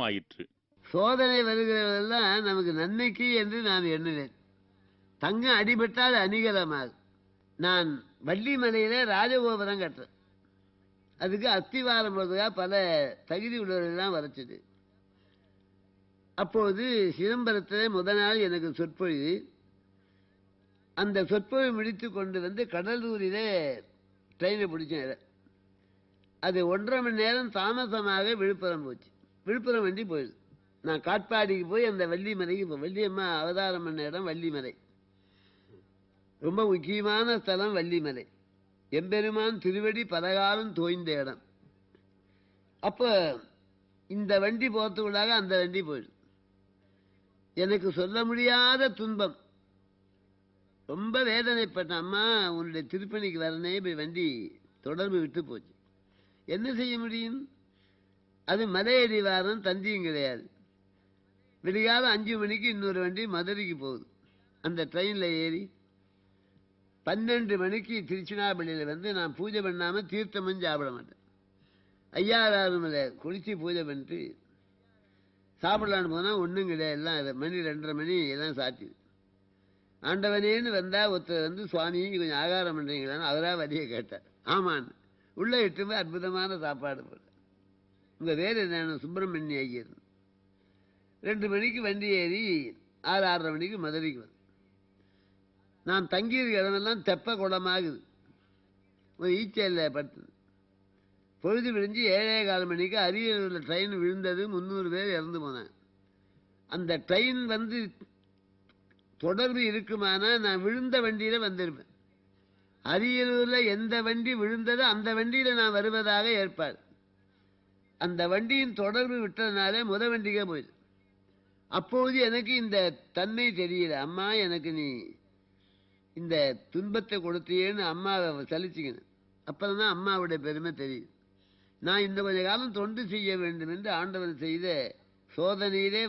ஆயிற்று. சோதனை வருகிறதெல்லாம் நமக்கு நன்மைக்கு என்று நான் எண்ணுவேன். தங்கம் அடிபட்டால் அணிகலமாகும் நான் வள்ளிமலையில ராஜகோபுரம் கட்டுறேன். அதுக்கு அஸ்திவாரம் போடுறதுக்காக பல தகுதி உள்ளவர்கள்லாம் வரைச்சது. அப்போது சிதம்பரத்தில் முதல் நாள் எனக்கு சொற்பொழிவு. அந்த சொற்பொழிவு முடித்து கொண்டு வந்து கடலூரில் ட்ரெயினை பிடிச்சேன். அது ஒன்றரை மணி நேரம் தாமசமாக விழுப்புரம் போச்சு. விழுப்புரம் வண்டி போயிடுது. நான் காட்பாடிக்கு போய் அந்த வள்ளிமலைக்கு போ வள்ளியம்மா அவதாரம் பண்ண இடம் வள்ளிமலை. ரொம்ப முக்கியமான ஸ்தலம் வள்ளிமலை. எம்பெருமான் திருவடி பலகாலம் தோய்ந்த இடம். அப்போ இந்த வண்டி போகிறதுக்குள்ளாக அந்த வண்டி போயிடுது. எனக்கு சொல்ல முடியாத துன்பம். ரொம்ப வேதனைப்பட்ட அம்மா உன்னுடைய திருப்பணிக்கு வரனே இப்படி வண்டி தொடர்பு விட்டு போச்சு. என்ன செய்ய முடியும்? அது மலையடி வாரம் தந்தியும் கிடையாது. விடிகாலம் அஞ்சு மணிக்கு இன்னொரு வண்டி மதுரைக்கு போகுது. அந்த ட்ரெயினில் ஏறி பன்னெண்டு மணிக்கு திருச்சினாப்பள்ளியில் வந்து நான் பூஜை பண்ணாமல் தீர்த்தமும் சாப்பிட மாட்டேன். ஐயாயிரம் குளித்து பூஜை பண்ணிட்டு சாப்பிடலான்னு போனால் ஒன்றும் கிடையாது. எல்லாம் மணி ரெண்டரை மணி எல்லாம் சாத்தி ஆண்டவனேன்னு வந்தால் ஒருத்தர் வந்து சுவாமி கொஞ்சம் ஆகாரம் பண்ணுறீங்களான்னு அவராக வரியை கேட்டார். ஆமான்னு. உள்ளே இட்டு போய் அற்புதமான சாப்பாடு போட்டேன். உங்கள் பேர் என்ன சுப்பிரமணிய ஐயர். ரெண்டு மணிக்கு வண்டி ஏறி ஆறு ஆறரை மணிக்கு மதுரைக்கு வந்து நான் தங்கியிருக்க இடமெல்லாம் தெப்ப குளமாகுது ஒரு ஈச்சையில் படுத்து பொழுது விடிஞ்சு ஏழே கால் மணிக்கு அரியலூரில் ட்ரெயின் விழுந்தது. முந்நூறு பேர் இறந்து போனேன் அந்த ட்ரெயின் வந்து தொடர்பு இருக்குமானா நான் விழுந்த வண்டியில் வந்திருப்பேன். அரியலூரில் எந்த வண்டி விழுந்ததோ அந்த வண்டியில் நான் வருவதாக ஏற்பாடு. அந்த வண்டியின் தொடர்பு விட்டதுனாலே முத வண்டிக்கே போயிடுது அப்போது எனக்கு இந்த தன்மை தெரியல. அம்மா எனக்கு நீ இந்த துன்பத்தை கொடுத்தியேன்னு அம்மாவை சலிச்சுக்கணும் அப்புறம் தான் அம்மாவுடைய பெருமை தெரியுது. நான் இந்த கொஞ்ச காலம் தொண்டு செய்ய வேண்டும் என்று ஆண்டவன் செய்த சோதனையிலே